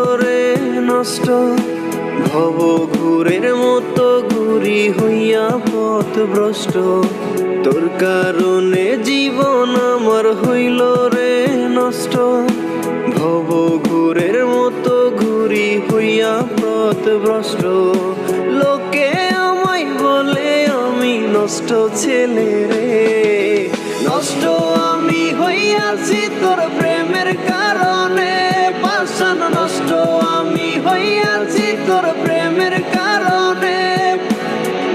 নষ্ট। ভব ঘুরের মতো ঘুরি হইয়া পথ ভ্রষ্ট। তোর কারণে জীবন আমার হইল রে নষ্ট। ভব ঘুরের মতো ঘুরি হইয়া পথ ভ্রষ্ট। লোকে আমায় বলে, আমি নষ্ট ছেলে রে। নষ্ট আমি হইয়াছি তোর প্রেমের কারণে। পাশান নষ্ট, আমি হইয়াছি তোর প্রেমের কারণে।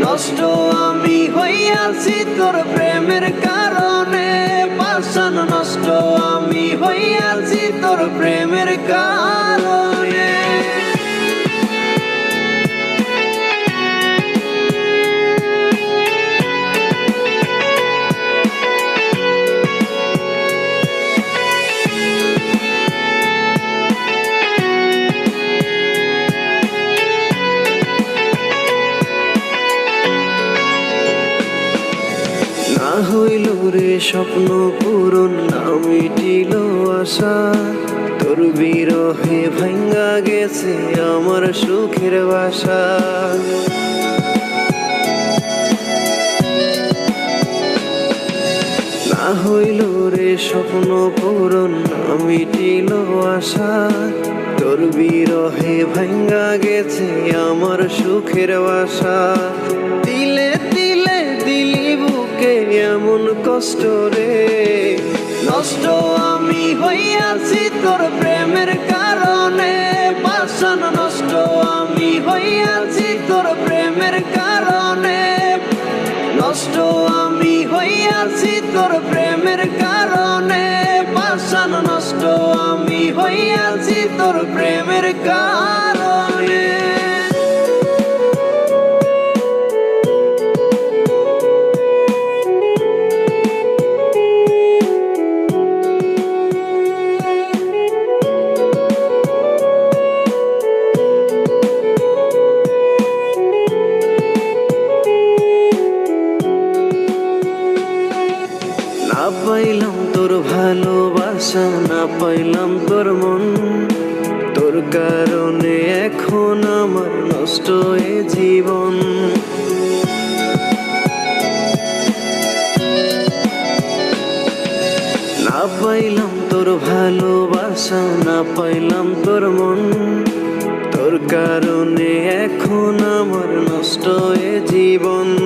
নষ্ট, আমি হইয়াছি তোর প্রেমের কারণে। বাসন নষ্ট, আমি হইয়াছি তোর প্রেমের কারণে। হইল রে স্বপ্ন পূরণ না মিটিল আশা। তোর বিরহে ভাঙ্গা গেছে আমার সুখের বাসা। না হইল রে স্বপ্ন পূরণ, না মিটিল আশা। তোর বিরহে ভাঙ্গা গেছে আমার সুখের বাসা। দিলে এমন কষ্ট রে? নষ্ট আমি হইয়াছি তোর প্রেমের কারণে। পাশান নষ্ট আমি হইয়াছি তোর প্রেমের কারণে। নষ্ট আমি হইয়াছি তোর প্রেমের কারণে। পাশান নষ্ট আমি হইয়াছি তোর প্রেমের কারণে। তোর ভালোবাসা না পাইলাম তোর মন। তোর কারণে এখন আমার নষ্ট এ জীবন। না পাইলাম তোর ভালোবাসা, না পাইলাম তোর মন। তোর কারণে এখন আমার নষ্ট এ জীবন।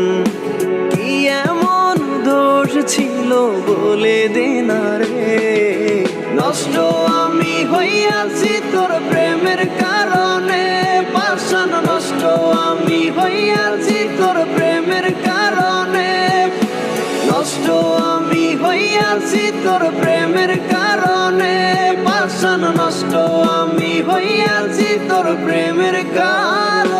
ছিল বলে দেনা রে। নষ্ট আমি হইয়াছি তোর প্রেমের কারণে। পাশান নষ্ট আমি হইয়াছি তোর প্রেমের কারণে। নষ্ট আমি হইয়াছি তোর প্রেমের কারণে। পাশান নষ্ট আমি হইয়াছি তোর প্রেমের কারণে।